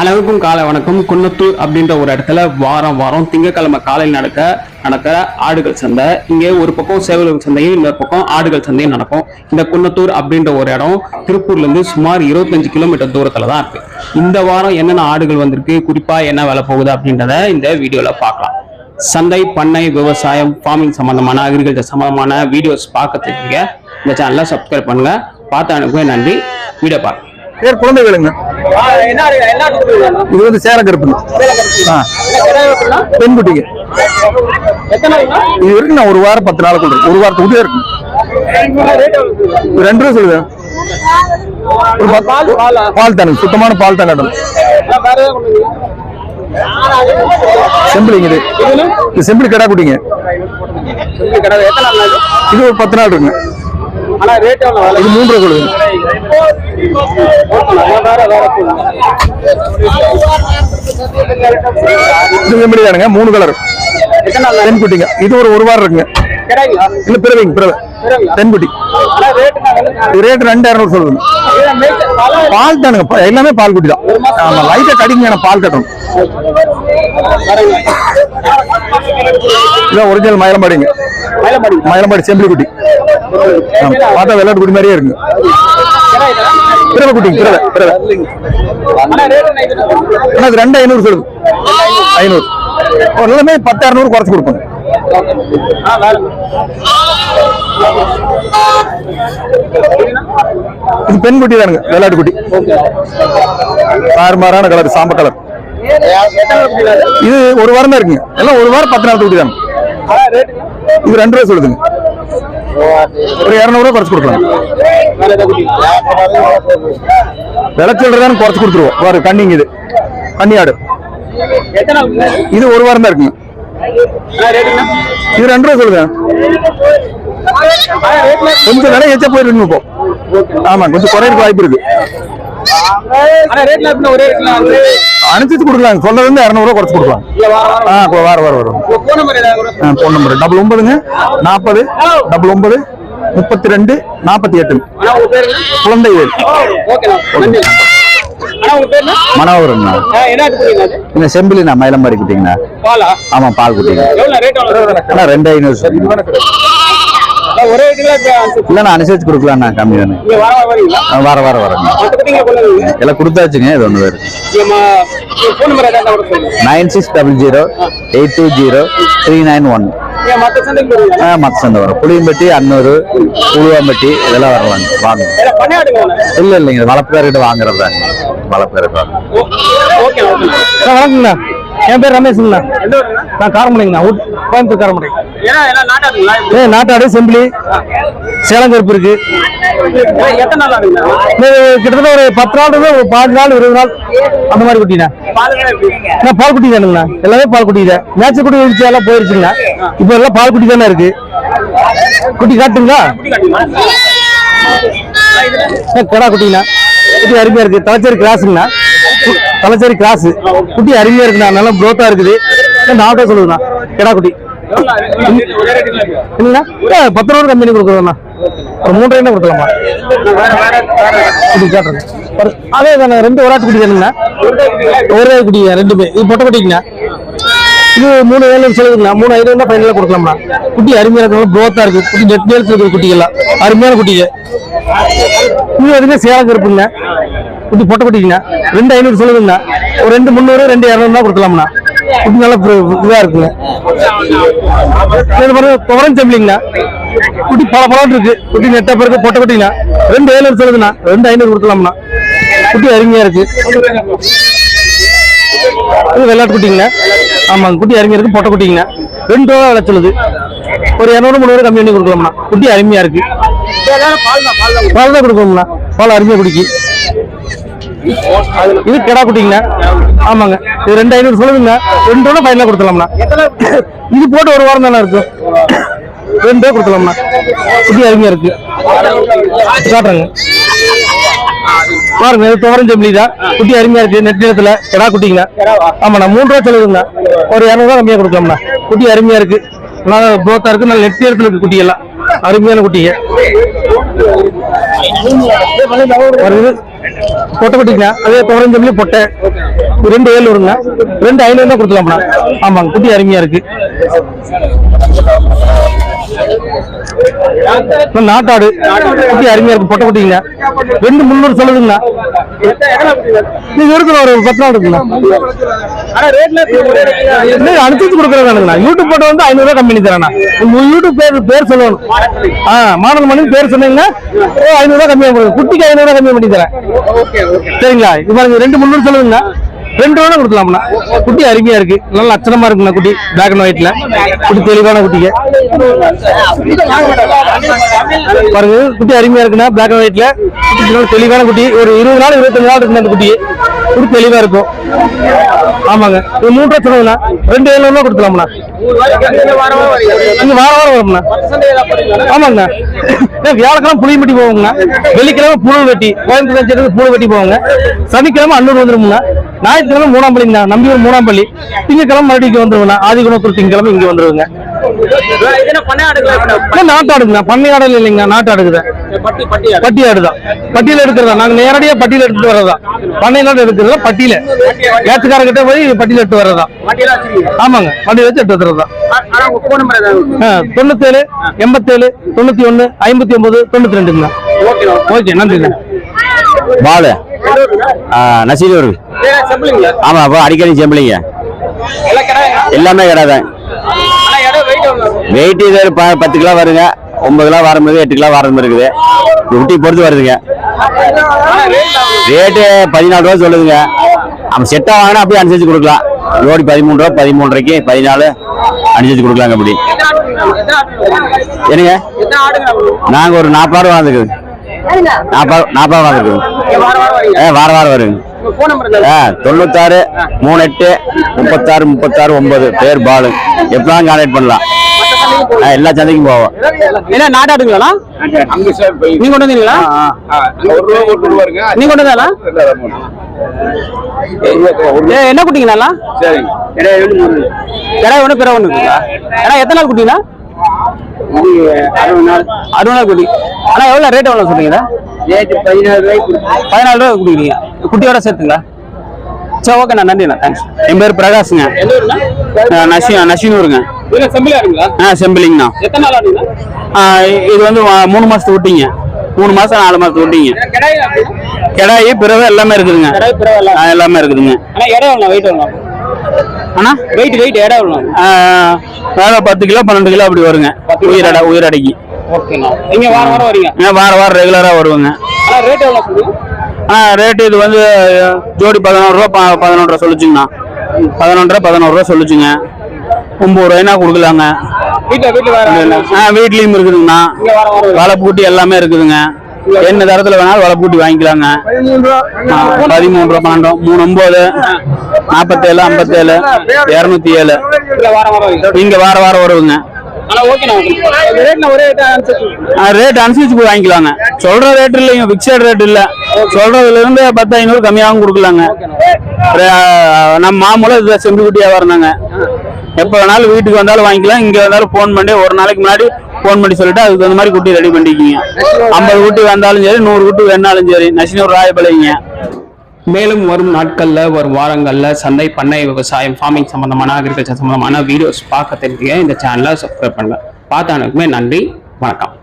அனைவருக்கும் காலை வணக்கம். குன்னத்தூர் அப்படின்ற ஒரு இடத்துல வாரம் வாரம் திங்கக்கிழமை காலையில் நடக்க நடக்கிற ஆடுகள் சந்தை. இங்கே ஒரு பக்கம் சேவல்கள் சந்தையும் இன்னொரு பக்கம் ஆடுகள் சந்தையும் நடக்கும். இந்த குன்னத்தூர் அப்படின்ற ஒரு இடம் திருப்பூர்லேருந்து சுமார் 25 கிலோமீட்டர் தூரத்தில் தான் இருக்கு. இந்த வாரம் என்னென்ன ஆடுகள் வந்திருக்கு குறிப்பாக என்ன விலை போகுது அப்படின்றத இந்த வீடியோவில் பார்க்கலாம். சந்தை பண்ணை விவசாயம் ஃபார்மிங் சம்மந்தமான அக்ரிகல்ச்சர் சம்மந்தமான வீடியோஸ் பார்க்கறதுக்கு இந்த சேனலை சப்ஸ்கிரைப் பண்ணுங்கள் பார்த்த அனுப்புங்க நன்றி. வீடியோ பார்க்க பேர் குழந்தை வேலுங்க. இது வந்து சேர கருப்புங்க ஆ. பெண் குட்டிங்க இது நான் ஒரு வாரம் பத்து நாளுக்குள்ள இருக்கு. ஒரு வாரத்துக்கு கூட இருக்கு ரெண்டு ரூபா பத்து- பால் தானுங்க சுத்தமான பால் தான் செம்பிளிங்க இது. இது செம்பிளி கடா குட்டிங்க. இது ஒரு பத்து நாள் இருக்குங்க. இது மூன்று சொல்லுங்க இது தானுங்க மூணு கலர் பெண் குட்டிங்க இது ஒரு ஒரு வாரம் இருக்குங்க. இல்ல பிறவைங்க பிறவை. பெண் குட்டி இது ரேட் ரெண்டு இரநூறு சொல்லுங்க பால் தானுங்க. பா- எல்லாமே பால் குட்டி தான் ஆமா லைட்டா கடிங்க பால் கட்டணும். இதான் ஒரிஜினல் மயிலம்பாடிங்க மயிலம்பாடி செம்பிளி குட்டி ஆமா, பார்த்தா விளையாட்டு குட்டி மாதிரியே இருக்குங்க பிறவை குட்டிங்க பிறவை பிறவை ஆனா இது ரெண்டு ஐநூறு சொல்லுங்க ஐநூறு எல்லாமே பத்து குறைச்சு கொடுப்போங்க இது பெண் குட்டி தானுங்க விளையாட்டு குட்டி தாறுமாறான கலர் சாம்ப கலர் இது ஒரு வாரம் தான் இருக்குங்க எல்லாம் ஒரு வாரம் பத்து நாள் குட்டி தாங்க இது ரெண்டு ரூபா சொல்லுதுங்க. ஒரு இரநூறுவா குறைச்சு கொடுக்கலாம். விளைச்சல் தான் குறைச்சு கொடுத்துருவோம். ஒரு கண்ணிங்க இது. கன்னி ஆடு இது ஒரு வாரம் தான் இருக்குங்க. இது ரெண்டு ரூபா சொல்லுங்க. கொஞ்சம் விலை எச்சா போயிருக்குங்க இப்போ. ஆமா கொஞ்சம் குறையிறதுக்கு வாய்ப்பு இருக்கு. அனுப்பிச்சு கொடுக்கலாம். சொல்றது வந்து இரநூறுவா குறைச்சு கொடுக்கலாம். ஆ வார வாரம் வரும் ஃபோன் நம்பர் டபுள் ஒன்பதுங்க. நாற்பது. டபுள் ஒன்பது. முப்பத்தி ரெண்டு நாற்பத்தி எட்டு குழந்தை மனோகரண்ணா இந்த செம்பிலிண்ணா மயிலம்பாடி குட்டிங்கண்ணா. ஆமா பால் குட்டிங்க. ரெண்டு ஐநூறு சொல்லுங்க இல்லைண்ணா அனுசரிச்சு கொடுக்கலாம்ண்ணா கம்மி ஆ, வர வர வரேண்ணா எல்லாம் கொடுத்தாச்சுங்க இது ஒன்று இருக்கு nine six double zero eight two zero three nine one. ஆ மற்ற சந்தை வரும். புளியம்பட்டி அன்னூர் புழுவாம்பட்டி இதெல்லாம் வரலாங்க வாங்க. இல்லை இல்லைங்க வளர்ப்புக்கார்கிட்ட வாங்குறது? வளர்ப்புக்கார்கிட்ட வாங்க. வணக்கங்கண்ணா. என் பேர் ரமேஷ்ங்கண்ணா. நான் காரமடைங்கண்ணா. கோயம்புத்தூர் காரமடை. ஏ நாட்டாடு செம்பிளி சேலங்கருப்பு இருக்கு. கிட்டத்தட்ட ஒரு பத்து நாள் இருந்து ஒரு பாஞ்சு நாள் இருபது நாள் அந்த மாதிரி குட்டிண்ணா. நான் பால் குட்டி தானுங்கண்ணா எல்லாமே பால் குட்டி தான். மேட்ச் குட்டி இருந்துச்சு எல்லாம் போயிருச்சுங்கண்ணா. இப்போ எல்லாம் பால் குட்டி தானே இருக்கு. குட்டி காட்டுங்களா? கிடா குட்டிங்கண்ணா. குட்டி அருமையா இருக்கு. தலைச்சேரி கிராஸுங்கண்ணா தலைச்சேரி கிராஸ் குட்டி அருமையா இருக்குண்ணா. நல்லா க்ரோத்தா இருக்குது. நாட்டே சொல்லுதுண்ணா கிடா குட்டி. இல்லைண்ணா பத்து ரூபா கம்பெனி கொடுக்குறோண்ணா ஒரு மூன்று என்ன கொடுக்கலாமா? குட்டி அதே தானே ரெண்டு ஒரு ஆட்டு குட்டி தானுங்கண்ணா ஒரே குடிங்க ரெண்டுமே இது பொட்டை குட்டிங்கண்ணா. இது மூணு ஏழு சொல்லுதுங்கண்ணா மூணு ஐநூறு ஃபைனலாக கொடுக்கலாம்ண்ணா. குட்டி அருமையாக இருக்கணும் க்ரோத்தா இருக்குது குட்டி நெட் நேரத்தில் இருக்கிற குட்டிகள்லாம் அருமையான குட்டிங்க இது எதுவுமே சேலம் இருப்புங்க குட்டி பொட்டை குட்டிங்கண்ணா. ரெண்டு ஐநூறு சொல்லுதுங்கண்ணா ஒரு ரெண்டு முந்நூறு ரெண்டு இரநூறுனா கொடுக்கலாம்ண்ணா. குட்டி நல்லா இதாக இருக்குங்க இது பாருங்க துவரம் செம்பிளிங்கண்ணா. குட்டி பல பழம் இருக்கு. குட்டி நெட்டா பிறகு பொட்டை குட்டிங்கண்ணா. ரெண்டு ஏழு சொல்லுதுண்ணா ரெண்டு ஐநூறு கொடுக்கலாம்ண்ணா. குட்டி அருமையாக இருக்கு. இது வெள்ளாட்டு குட்டிங்களா ஆமாங்க குட்டி அருமையாக இருக்கு பொட்டை குட்டிங்களா ரெண்டு ரூபா விலை சொல்லுது ஒரு இரநூறு முந்நூறு கம்மி பண்ணி கொடுக்கலாம்ண்ணா. குட்டி அருமையாக இருக்கு. பால் தான் கொடுக்கணும்ண்ணா. பால் அருமையாக குடிக்கு. இது கிடா குட்டிங்கண்ணா. ஆமாங்க. இது ரெண்டு ஐநூறு சொல்லுதுங்கண்ணா ரெண்டு ரூபா ஃபைனலாக கொடுத்துலாம்ண்ணா இது போட்டு ஒரு வாரம் தானே இருக்கும் ரெண்டு ரூபா கொடுத்துலாம்ண்ணா குட்டி அருமையா இருக்கு. காட்டுறேங்க. பாருங்க இது துவரம் ஜெமிலி தான். குட்டி அருமையா இருக்கு. நெட் நேரத்துல கிடா குட்டிங்க. ஆமாண்ணா மூணு ரூபா சொல்லுதுங்கண்ணா ஒரு இரநூறுவா கம்மியா கொடுக்கலாம்ண்ணா. குட்டி அருமையா இருக்கு. நல்லா க்ரோத்தா இருக்கு. நல்ல நெட் நேரத்துல இருக்கு குட்டி எல்லாம் அருமையான குட்டிங்க. பொட்டை குட்டிங்க. அதே துவரம் ஜெமிலி பொட்டை. ரெண்டு ஏழு வருங்க. ரெண்டு ஐநூறு தான் கொடுத்துருவோம்ண்ணா ஆமாங்க குட்டி அருமையா இருக்கு. நாட்டாடு. குட்டி அருமையா இருக்கு பொட்டை குட்டிங்க. ரெண்டு முந்நூறு சொல்லுதுங்கண்ணா. நீங்க இருக்கிற ஒரு பத்து நாள் இருக்குண்ணா. அனுப்பிச்சு அனுசரிச்சு யூடியூப் போட்டு வந்து ஐநூறு ரூபாய் கம்மி தரேண்ணா. உங்க யூடியூப் பேர் பேர் சொல்லணும். ஆ மாடல் மணி பேர் சொன்னீங்கன்னா ஐநூறு ரூபாய் கம்மியா குட்டிக்கு ஐநூறு ரூபாய் கம்மி பண்ணி தரேன். சரிங்களா? இது பாருங்க ரெண்டு முந்நூறு சொல்லுங்கண்ணா ரெண்டு வேணா கொடுக்கலாம்ண்ணா. குட்டி அருமையா இருக்கு. நல்ல அச்சனமா இருக்குண்ணா குட்டி பிளாக் அண்ட் ஒயிட்ல குட்டி தெளிவான குட்டிங்க. பாருங்க குட்டி அருமையா இருக்குண்ணா பிளாக் அண்ட் ஒயிட்ல தெளிவான குட்டி. ஒரு இருபது நாள் இருபத்தஞ்சு நாள் இருக்குண்ணா அந்த குட்டியை. குட்டி தெளிவா இருக்கும். ஆமாங்க. இது மூன்று ரூபா சொல்லுங்கண்ணா ரெண்டு ஏழு கொடுக்கலாம்ண்ணா. இங்க வாரம் வாரம் வரும்ண்ணா. ஆமாங்கண்ணா. ஏன் வியாழக்கிழமை புளியம்பட்டி போவோங்கண்ணா. வெள்ளிக்கிழமை புழு வெட்டி கோயம்புத்தூர் சேர்த்து புழு வெட்டி போவாங்க. சனிக்கிழமை அன்னூர் வந்துருமுண்ணா. ஞாயிற்றுக்கிழமை மூணாம் பள்ளிங்கண்ணா. நம்பியூர் மூணாம் பள்ளி. திங்கக்கிழமை மறுபடியும் இங்க வந்துருங்கண்ணா ஆதிகுணத்தூர் திங்கக்கிழமை இங்கே வந்துருவோங்க. நாட்டு ஆடுங்கண்ணா பண்ணை ஆடல் இல்லைங்க. நாட்டு ஆடுக்குது பட்டி ஆடுதான் பட்டியல எடுக்கிறதா? நாங்க நேரடியா பட்டியல எடுத்துட்டு வர்றதா? பண்ணை நாடு எடுக்கிறதா? பட்டியல. ஏத்துக்காரங்கிட்ட போய் பட்டியல எடுத்து வர்றதா? ஆமாங்க. பட்டியல வச்சு எடுத்து வர்றதா? தொண்ணூத்தேழு எண்பத்தேழு தொண்ணூத்தி ஒண்ணு ஐம்பத்தி ஒன்பது தொண்ணூத்தி ரெண்டுங்க ஓகே நன்றிங்க பாலு நசீர் ஆமா அப்போ அடிக்கடி செம்பிளிங்க. எல்லாமே கிடையாது வெயிட் இது ஒரு ப- பத்து கிலோ வருங்க. ஒன்பது கிலோ வர மாதிரி எட்டு கிலோ வர மாதிரி இருக்குது. குட்டி பொறுத்து வருதுங்க. ரேட்டு பதினாலு ரூபா சொல்லுதுங்க. நம்ம செட்டாக வாங்கினா அப்படியே அனுசரிச்சு கொடுக்கலாம். லோடி பதிமூணு ரூபா பதிமூன்றரைக்கு பதினாலு அனுசரிச்சு கொடுக்கலாங்க அப்படி. என்னங்க? நாங்கள் ஒரு நாற்பது ரூபா வந்துருக்குது நாற்பது நாற்பது வந்துருக்குது ஏ வார வாரம் வருங்க. ஆ தொண்ணூத்தாறு மூணு எட்டு முப்பத்தாறு முப்பத்தாறு ஒன்பது. பேர் பாலு. எப்படிலாம் கான்டாக்ட் பண்ணலாம்? எல்லா சந்தைக்கும் போவோம் என்ன நாட்டாடுங்களா நீங்க கொண்டு வந்தீங்களா? நீங்க கொண்டு வந்தாலா ஏ, என்ன குட்டிங்கண்ணா? கடை ஒண்ணு பிற ஒண்ணு இருக்குங்களா ஏன்னா எத்தனை நாள் குட்டிங்களா அறுபது நாள். குட்டி. ஆனா எவ்வளவு ரேட் எவ்வளவு சொல்றீங்க பதினாலு ரூபாய் குடிக்கிறீங்க குட்டியோட சேர்த்துங்களா? சரி ஓகேண்ணா நன்றிண்ணா தேங்க்ஸ் என் பேர் பிரகாஷ்ங்க. நசி நசினூருங்க. ஆ செம்பிளிங்கண்ணா இது வந்து மூணு மாசத்து விட்டீங்க. மூணு மாசம் நாலு மாசத்து விட்டீங்க. கிடாய் பிறவை எல்லாமே இருக்குதுங்க. எல்லாமே? இருக்குதுங்க. ஆனா வெயிட் வெயிட் ஆ, வேலை பத்து கிலோ பன்னெண்டு கிலோ அப்படி வருங்க. உயிரடை உயிரடைக்கு ஓகேண்ணா. நீங்க வாரம் வாரம் வரீங்க? ஆ, வாரம் வாரம் ரெகுலரா வருவாங்க. ரேட் எவ்வளோ ஆ ரேட்டு இது வந்து ஜோடி பதினோரு ரூபா ப- பதினொன்று ரூபா சொல்லுச்சுங்கண்ணா. பதினொன்றரை பதினோரு ரூபா சொல்லுச்சுங்க. ஒம்பது ரூபாய்னா கொடுக்கலாங்க. ஆ வீட்லயும் இருக்குதுங்கண்ணா. இங்க வாரம் வாரம் வளப்பு கூட்டி எல்லாமே இருக்குதுங்க. என்ன தரத்துல வேணாலும் வளப்பு கூட்டி வாங்கிக்கலாங்க. பதிமூணு ரூபா பன்னெண்டு மூணு ஒன்பது நாற்பத்தேழு ஐம்பத்தேழு இரநூத்தி ஏழு. இங்க வார வாரம் வருதுங்க. ரேட் அனுசரிச்சு வாங்கிக்கலாங்க. சொல்ற ரேட் இல்லைங்க பிக்சட் ரேட் இல்ல. சொல்றதுல இருந்து பத்து ஐநூறு கம்மியாகவும் கொடுக்கலாங்க. நம்ம மாமூலம் இது செம்பு குட்டியா வரணுங்க எப்போ வேணாலும் வீட்டுக்கு வந்தாலும் வாங்கிக்கலாம் இங்க வந்தாலும் ஃபோன் பண்ணி ஒரு நாளைக்கு முன்னாடி ஃபோன் பண்ணி சொல்லிட்டு அதுக்கு தகுந்த மாதிரி குட்டி ரெடி பண்ணிக்கிங்க. ஐம்பது குட்டி வந்தாலும் சரி நூறு குட்டி வேணாலும் சரி நசினூர் ராயப்பளைங்க மேலும் வரும் நாட்களில் வரும் வாரங்களில் சந்தை பண்ணை விவசாயம் ஃபார்மிங் சம்மந்தமான அக்ரிகல்ச்சர் சம்மந்தமான வீடியோஸ் பார்க்க தெரிஞ்சுக்க இந்த சேனலை சப்ஸ்கிரைப் பண்ணுங்க. பார்த்தானுக்குமே நன்றி. வணக்கம்.